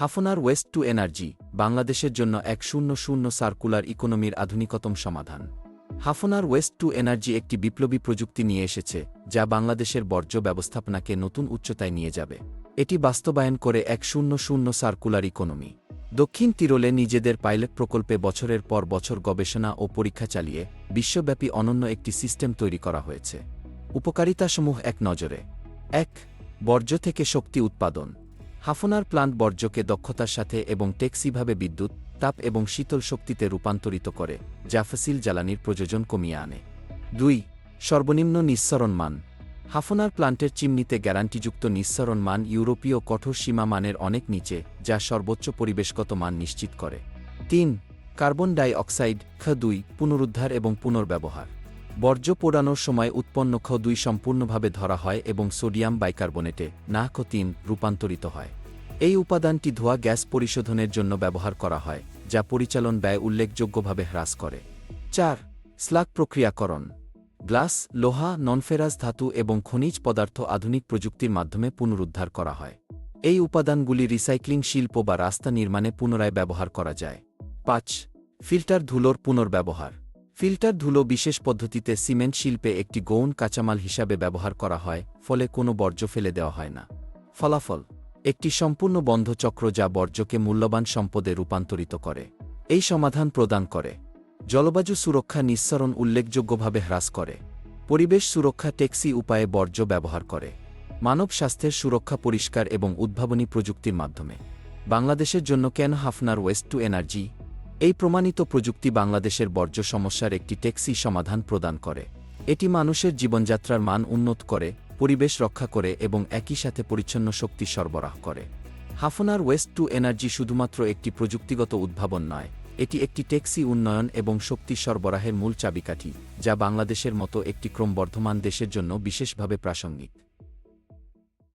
হাফনার waste to energy, বাংলাদেশের জন্য এক শূন্য শূন্য সার্কুলার ইকোনমির আধুনিকতম সমাধান। হাফনার ওয়েস্ট টু এনার্জি একটি বিপ্লবী প্রযুক্তি নিয়ে এসেছে, যা বাংলাদেশের বর্জ্য ব্যবস্থাপনাকে নতুন উচ্চতায় নিয়ে যাবে। এটি বাস্তবায়ন করে এক শূন্য শূন্য সার্কুলার ইকোনমি। দক্ষিণ তিরোলে নিজেদের পাইলট প্রকল্পে বছরের পর বছর গবেষণা ও পরীক্ষা চালিয়ে বিশ্বব্যাপী অনন্য একটি সিস্টেম তৈরি করা হয়েছে। উপকারিতাসমূহ এক নজরে। এক, বর্জ্য থেকে শক্তি উৎপাদন। হাফনার প্লান্ট বর্জ্যকে দক্ষতার সাথে এবং টেক্সিভাবে বিদ্যুৎ, তাপ এবং শীতল শক্তিতে রূপান্তরিত করে, যা ফসিল জ্বালানির প্রযোজন কমিয়ে আনে। দুই, সর্বনিম্ন নিঃসরণ মান। হাফনার প্লান্টের চিমনিতে গ্যারান্টিযুক্ত নিঃসরণ মান ইউরোপীয় কঠোর সীমা মানের অনেক নিচে, যা সর্বোচ্চ পরিবেশগত মান নিশ্চিত করে। তিন, কার্বন ডাই অক্সাইড, খ দুই, পুনরুদ্ধার এবং পুনর্ব্যবহার। বর্জ্য পোড়ানোর সময় উৎপন্ন খ দুই সম্পূর্ণভাবে ধরা হয় এবং সোডিয়াম বাইকার্বনেটে, না খ তিন, রূপান্তরিত হয়। এই উপাদানটি ধোয়া গ্যাস পরিশোধনের জন্য ব্যবহার করা হয়, যা পরিচালন ব্যয় উল্লেখযোগ্যভাবে হ্রাস করে। চার স্লাগ প্রক্রিয়াকরণ। গ্লাস, লোহা, ননফেরাস ধাতু এবং খনিজ পদার্থ আধুনিক প্রযুক্তির মাধ্যমে পুনরুদ্ধার করা হয়। এই উপাদানগুলি রিসাইক্লিং শিল্প বা রাস্তা নির্মাণে পুনরায় ব্যবহার করা যায়। পাঁচ, ফিল্টার ধুলোর পুনর্ব্যবহার। ফিল্টার ধুলো বিশেষ পদ্ধতিতে সিমেন্ট শিল্পে একটি গৌণ কাঁচামাল হিসাবে ব্যবহার করা হয়, ফলে কোনো বর্জ্য ফেলে দেওয়া হয় না। ফলাফল একটি সম্পূর্ণ বন্ধ চক্র যা বর্জ্যকে মূল্যবান সম্পদে রূপান্তরিত করে। এই সমাধান প্রদান করে। জলবায়ু সুরক্ষা নিঃসরণ উল্লেখযোগ্যভাবে হ্রাস করে। পরিবেশ সুরক্ষা টেক্সি উপায়ে বর্জ্য ব্যবহার করে। মানব স্বাস্থ্যের সুরক্ষা পরিষ্কার এবং উদ্ভাবনী প্রযুক্তির মাধ্যমে। বাংলাদেশের জন্য কেন হাফনার ওয়েস্ট টু এনার্জি? এই প্রমাণিত প্রযুক্তি বাংলাদেশের বর্জ্য সমস্যার একটি টেক্সি সমাধান প্রদান করে। এটি মানুষের জীবনযাত্রার মান উন্নত করে পরিবেশ রক্ষা করে এবং একই সাথে পরিচ্ছন্ন শক্তি সরবরাহ করে। হাফনার ওয়েস্ট টু এনার্জি শুধুমাত্র একটি প্রযুক্তিগত উদ্ভাবন নয়, এটি একটি ট্যাক্সি উন্নয়ন এবং শক্তি সরবরাহের মূল চাবিকাঠি, যা বাংলাদেশের মতো একটি ক্রমবর্ধমান দেশের জন্য বিশেষভাবে প্রাসঙ্গিক।